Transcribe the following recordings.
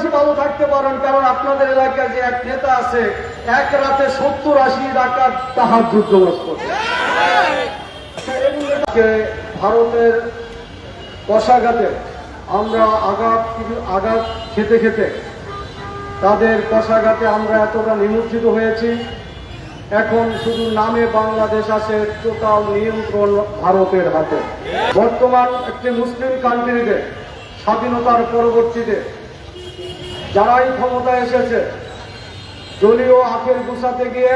দেশবাসী ভালো থাকতে পারেন, কারণ আপনাদের এলাকায় যে এক নেতা আছে, এক রাতে সত্তর আশি ডাকাত তাহার যুদ্ধ ভারতের কষাঘাতে আমরা আঘাত আঘাত খেতে খেতে তাদের কষাঘাতে আমরা এতটা নিমজ্জিত হয়েছি। এখন শুধু নামে বাংলাদেশ আছে, টোটাল নিয়ন্ত্রণ ভারতের হাতে। বর্তমান একটি মুসলিম কান্ট্রিতে স্বাধীনতার পরবর্তীতে যারাই ক্ষমতায় এসেছে দলীয় আখের গুছাতে গিয়ে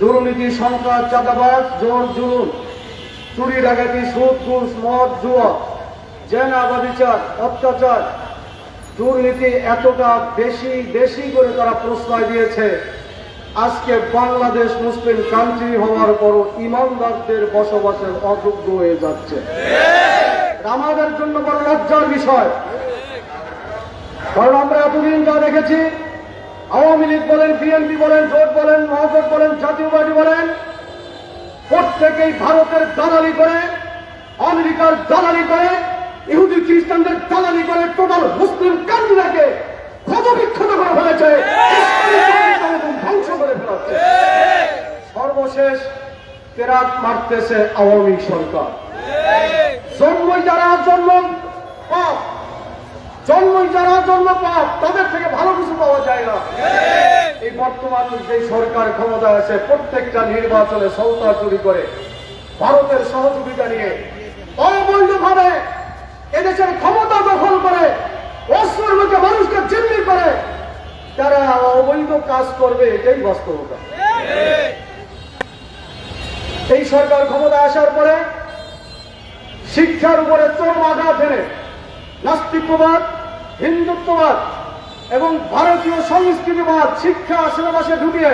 দুর্নীতি সন্ত্রাস চাঁদাবাজ জোর জুলুম চুরি ডাকাতি সুদ ঘুষ মদ জুয়া জেনা ব্যবচার অত্যাচার দুর্নীতি এতটা বেশি বেশি করে তারা প্রশ্রয় দিয়েছে। আজকে বাংলাদেশ মুসলিম কান্ট্রি হওয়ার পরও ইমানদারদের বসবাসের অযোগ্য হয়ে যাচ্ছে। আমাদের জন্য বড় লজ্জার বিষয়। কারণ আমরা এতদিন যা দেখেছি, আওয়ামী লীগ বলেন বিএনপি বলেন, জোট বলেন, মহাজোট বলেন, জাতীয় পার্টি বলেন, প্রত্যেকেই ভারতের দালালি করে, আমেরিকার দালালি করে, ইহুদি খ্রিস্টানদের দালালি করে টোটাল মুসলিম কান্ট্রিটাকে ক্ষতবিক্ষত করে ফেলেছে। ধ্বংস সর্বশেষ কেরাত মারতেছে আওয়ামী সরকার। জন্ম পাপ তাদের থেকে ভালো কিছু পাওয়া যায় না। এই বর্তমান যে সরকার ক্ষমতা আছে, প্রত্যেকটা নির্বাচনে সৌতা চুরি করে, ভারতের সহযোগিতা নিয়ে অবৈধভাবে এদেশের ক্ষমতা দখল করে, অস্ত্রের মুখে মানুষকে জিম্মি করে তারা অবৈধ কাজ করবে, এটাই বাস্তবতা। এই সরকার ক্ষমতা আসার পরে শিক্ষার উপরে চোর আঘাত এনে নাস্তিকবাদ হিন্দুত্ববাদ এবং ভারতীয় সংস্কৃতিবাদ শিক্ষা সিলেবাসে ঢুকিয়ে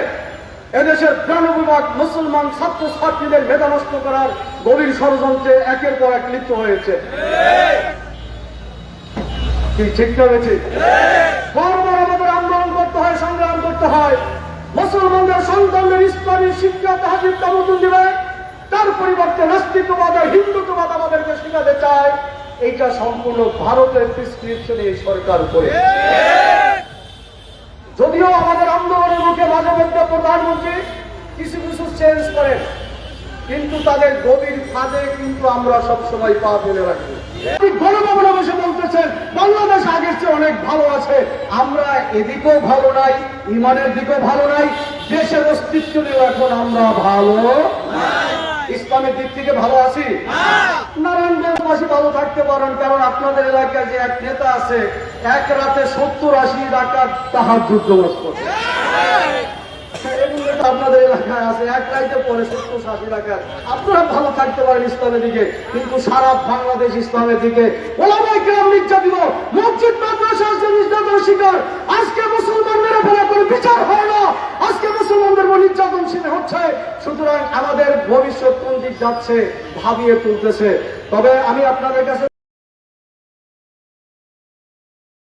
এদেশের বিভাগ মুসলমান ছাত্র ছাত্রীদের মেধা করার গভীর ষড়যন্ত্রে একের পর এক লিপ্ত হয়েছে। কি ঠিক আমাদের আন্দোলন করতে হয়, সংগ্রাম করতে হয়। মুসলমানদের সন্তানদের ইসলামী শিক্ষা তাহাজিব তামতুল দিবে। তার পরিবর্তে নাস্তিকবাদ আর হিন্দুত্ববাদ আমাদেরকে শেখাতে চায়। এইটা সম্পূর্ণ ভারতের প্রিসক্রিপশনে এই সরকার করে যদিও আমাদের আন্দোলনের মুখে মাঝে মধ্যে প্রধানমন্ত্রী কিছু কিছু চেঞ্জ করেন, কিন্তু তাদের গভীর ফাঁদে কিন্তু আমরা সবসময় পা ফেলে রাখি আপনি গণভবনে বসে বলতেছেন, বাংলাদেশ আগের চেয়ে অনেক ভালো আছে। আমরা এদিকেও ভালো নাই, ইমানের দিকেও ভালো নাই, দেশের অস্তিত্ব নিয়েও এখন আমরা ভালো ইসলামের দিক থেকে ভালো আছি? নারায়ণগঞ্জবাসী ভালো থাকতে পারেন, কারণ আপনাদের এলাকায় যে এক নেতা আছে, এক রাতে সত্তর আশি ডাকাত তাহার যুদ্ধ করছে আপনারা ভালো থাকতে পারেন ইসলামের দিকে, কিন্তু সারা বাংলাদেশ ইসলামের দিকে। মসজিদ আজকে কোনো বিচার হয় উপর হচ্ছে সুতরাং আমাদের ভবিষ্যৎ কোন দিক যাচ্ছে ভাবিয়ে তুলতেছে। তবে আমি আপনাদের কাছে